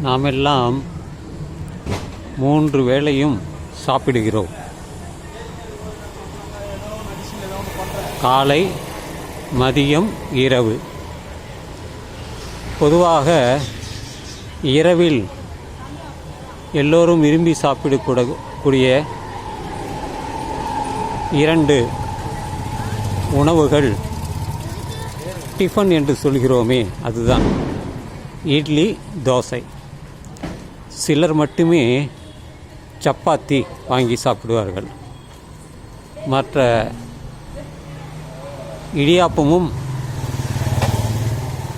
நாமெல்லாம் மூன்று வேளையும் சாப்பிடுகிறோம். காலை மதியம் இரவு. பொதுவாக இரவில் எல்லோரும் விரும்பி சாப்பிடக்கூட கூடிய இரண்டு உணவுகள் டிஃபன் என்று சொல்கிறோமே அதுதான். இட்லி தோசை. சிலர் மட்டுமே சப்பாத்தி வாங்கி சாப்பிடுவார்கள். மற்ற இடியாப்பமும்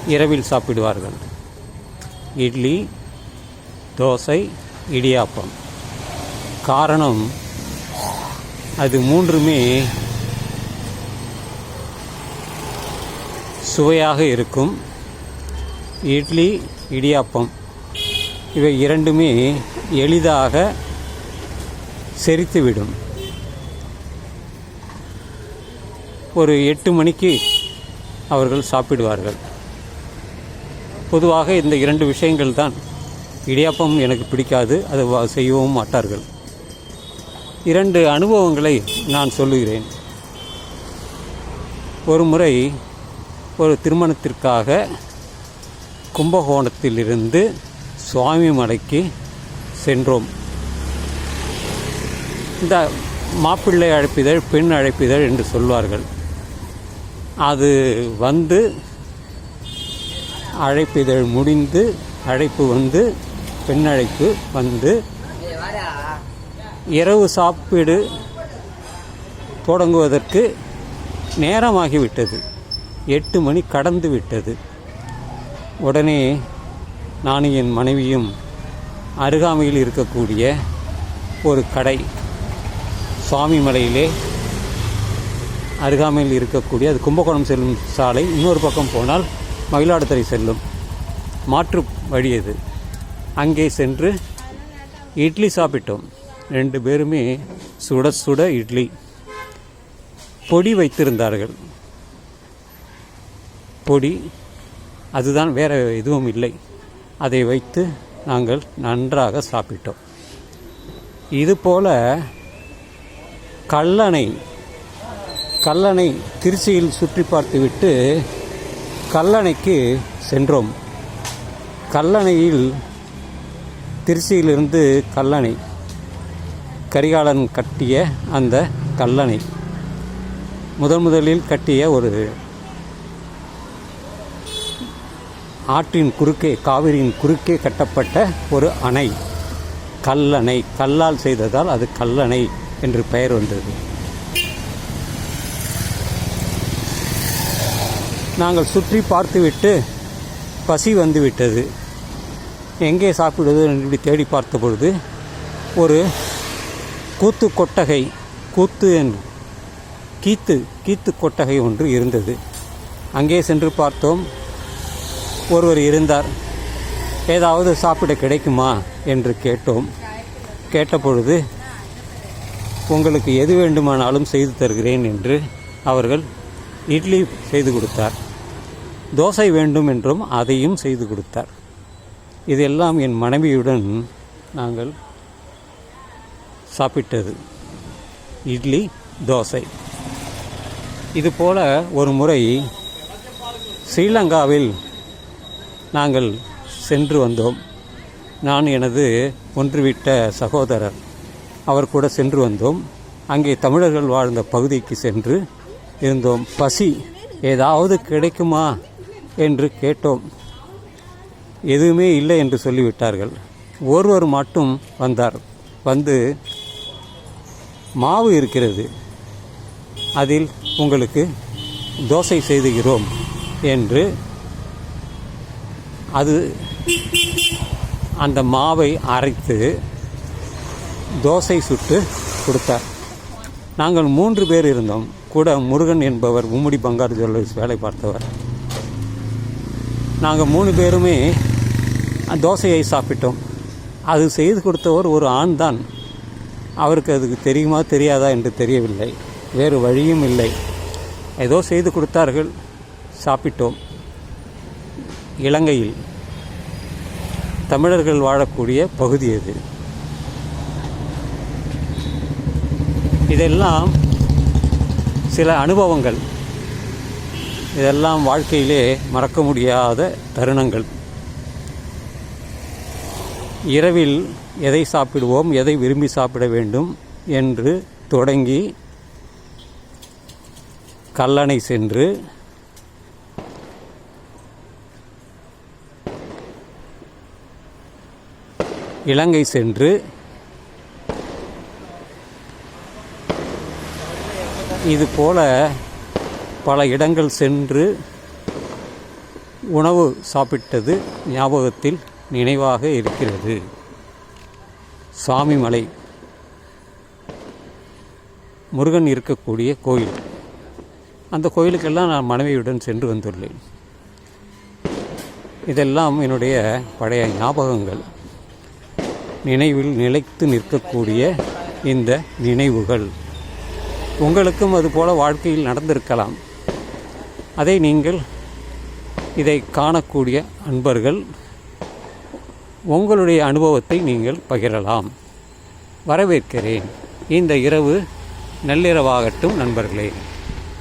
இரவில் சாப்பிடுவார்கள். இட்லி தோசை இடியாப்பம். காரணம் அது மூன்றுமே சுவையாக இருக்கும். இட்லி இடியாப்பம் இவை இரண்டுமே எளிதாக செரித்துவிடும். ஒரு எட்டு மணிக்கு அவர்கள் சாப்பிடுவார்கள். பொதுவாக இந்த இரண்டு விஷயங்கள் தான். இடியாப்பம் எனக்கு பிடிக்காது அது செய்யவும் மாட்டார்கள். இரண்டு அனுபவங்களை நான் சொல்லுகிறேன். ஒரு முறை ஒரு திருமணத்திற்காக கும்பகோணத்திலிருந்து சுவாமி மலைக்கு சென்றோம். இந்த மாப்பிள்ளை அழைப்பிதழ் பெண் அழைப்பிதழ் என்று சொல்வார்கள். அது வந்து அழைப்பிதழ் முடிந்து அழைப்பு வந்து பெண் அழைப்பு வந்து இரவு சாப்பிடு தொடங்குவதற்கு நேரமாகிவிட்டது. எட்டு மணி கடந்து விட்டது உடனே நானும் என் மனைவியும் அருகாமையில் இருக்கக்கூடிய ஒரு கடை சுவாமி மலையிலே அருகாமையில் இருக்கக்கூடிய அது கும்பகோணம் செல்லும் சாலை இன்னொரு பக்கம் போனால் மயிலாடுதுறை செல்லும் மாற்று வழி அது அங்கே சென்று இட்லி சாப்பிட்டோம். ரெண்டு பேருமே சுட சுட இட்லி பொடி வைத்திருந்தார்கள். பொடி அதுதான் வேறு எதுவும் இல்லை. அதை வைத்து நாங்கள் நன்றாக சாப்பிட்டோம். இதுபோல் கல்லணை கல்லணை திருச்சியில் சுற்றி பார்த்துவிட்டு கல்லணைக்கு சென்றோம். கல்லணையில் திருச்சியிலிருந்து கல்லணை கரிகாலன் கட்டிய அந்த கல்லணை முதன் முதலில் கட்டிய ஒரு ஆற்றின் குறுக்கே காவிரியின் குறுக்கே கட்டப்பட்ட ஒரு அணை. கல்லணை. கல்லால் செய்ததால் அது கல்லணை என்று பெயர் வந்தது. நாங்கள் சுற்றி பார்த்துவிட்டு பசி வந்துவிட்டது. எங்கே சாப்பிடுவது என்று இப்படி தேடி பார்த்த பொழுது ஒரு கூத்து கொட்டகை கூத்து என்று கீத்து கீத்து கொட்டகை ஒன்று இருந்தது. அங்கே சென்று பார்த்தோம் ஒருவர் இருந்தார். ஏதாவது சாப்பிட கிடைக்குமா என்று கேட்டோம். கேட்டபொழுது உங்களுக்கு எது வேண்டுமானாலும் செய்து தருகிறேன் என்று அவர்கள் இட்லி செய்து கொடுத்தார். தோசை வேண்டும் என்றும் அதையும் செய்து கொடுத்தார். இதெல்லாம் என் மனைவியுடன் நாங்கள் சாப்பிட்டது. இட்லி தோசை. இதுபோல ஒரு முறை ஸ்ரீலங்காவில் நாங்கள் சென்று வந்தோம். நான் எனது ஒன்றுவிட்ட சகோதரர் அவர் கூட சென்று வந்தோம். அங்கே தமிழர்கள் வாழ்ந்த பகுதிக்கு சென்று இருந்தோம். பசி ஏதாவது கிடைக்குமா என்று கேட்டோம். எதுவுமே இல்லை என்று சொல்லிவிட்டார்கள். ஒருவர் மட்டும் வந்தார். வந்து மாவு இருக்கிறது. அதில் உங்களுக்கு தோசை செய்துகிறோம் என்று அது அந்த மாவை அரைத்து தோசை சுட்டு கொடுத்தார். நாங்கள் மூன்று பேர் இருந்தோம். கூட முருகன் என்பவர் உம்முடி பங்காரு ஜுவல்லர்ஸ் வேலை பார்த்தவர். நாங்கள் மூணு பேருமே தோசையை சாப்பிட்டோம். அது செய்து கொடுத்தவர் ஒரு ஆண் தான். அவருக்கு அதுக்கு தெரியுமா தெரியாதா என்று தெரியவில்லை. வேறு வழியும் இல்லை. ஏதோ செய்து கொடுத்தார்கள் சாப்பிட்டோம். இலங்கையில் தமிழர்கள் வாழக்கூடிய பகுதி அது இதெல்லாம் சில அனுபவங்கள். இதெல்லாம் வாழ்க்கையிலே மறக்க முடியாத தருணங்கள். இரவில் எதை சாப்பிடுவோம் எதை விரும்பி சாப்பிட வேண்டும் என்று தொடங்கி கல்லணை சென்று இலங்கை சென்று இது போல பல இடங்கள் சென்று உணவு சாப்பிட்டது ஞாபகத்தில் நினைவாக இருக்கிறது. சுவாமிமலை முருகன் இருக்கக்கூடிய கோயில். அந்த கோயிலுக்கெல்லாம் நான் மனைவியுடன் சென்று வந்துள்ளேன். இதெல்லாம் என்னுடைய பழைய ஞாபகங்கள். நினைவில் நிலைத்து நிற்கக்கூடிய இந்த நினைவுகள். உங்களுக்கும் அதுபோல் வாழ்க்கையில் நடந்திருக்கலாம். அதை நீங்கள் இதை காணக்கூடிய அன்பர்கள் உங்களுடைய அனுபவத்தை நீங்கள் பகிரலாம். வரவேற்கிறேன். இந்த இரவு நள்ளிரவாகட்டும் நண்பர்களே.